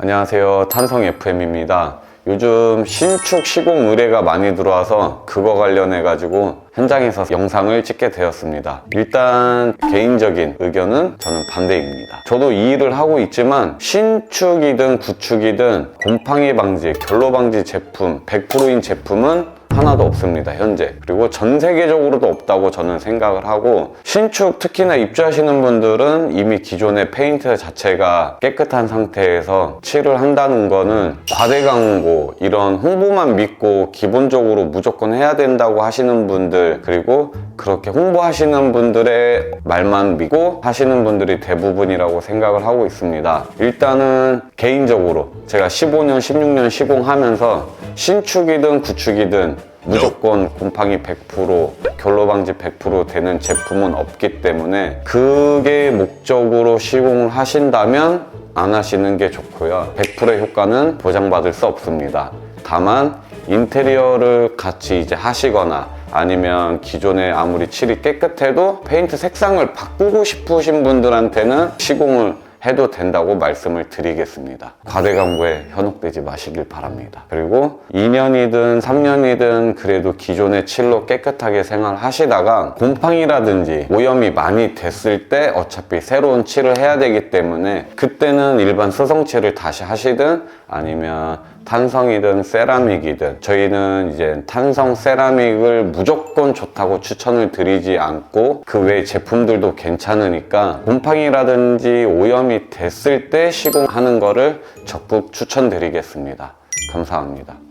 안녕하세요. 탄성 FM입니다. 요즘 신축 시공 의뢰가 많이 들어와서 그거 관련해 가지고 현장에서 영상을 찍게 되었습니다. 일단 개인적인 의견은 저는 반대입니다. 저도 이 일을 하고 있지만 신축이든 구축이든 곰팡이 방지, 결로 방지 제품 100%인 제품은 하나도 없습니다 현재. 그리고 전 세계적으로도 없다고 저는 생각을 하고 신축 특히나 입주하시는 분들은 이미 기존의 페인트 자체가 깨끗한 상태에서 칠을 한다는 거는 과대 광고 이런 홍보만 믿고 기본적으로 무조건 해야 된다고 하시는 분들 그리고 그렇게 홍보하시는 분들의 말만 믿고 하시는 분들이 대부분이라고 생각을 하고 있습니다. 일단은 개인적으로 제가 15년 16년 시공하면서 신축이든 구축이든 무조건 곰팡이 100% 결로 방지 100% 되는 제품은 없기 때문에 그게 목적으로 시공을 하신다면 안 하시는 게 좋고요. 100%의 효과는 보장받을 수 없습니다. 다만 인테리어를 같이 이제 하시거나 아니면 기존에 아무리 칠이 깨끗해도 페인트 색상을 바꾸고 싶으신 분들한테는 시공을 해도 된다고 말씀을 드리겠습니다. 과대 광고에 현혹되지 마시길 바랍니다. 그리고 2년이든 3년이든 그래도 기존의 칠로 깨끗하게 생활하시다가 곰팡이라든지 오염이 많이 됐을 때 어차피 새로운 칠을 해야 되기 때문에 그때는 일반 수성칠을 다시 하시든 아니면 탄성이든 세라믹이든 저희는 이제 탄성 세라믹을 무조건 좋다고 추천을 드리지 않고 그 외 제품들도 괜찮으니까 곰팡이라든지 오염 이 됐을 때 시공하는 거를 적극 추천드리겠습니다. 감사합니다.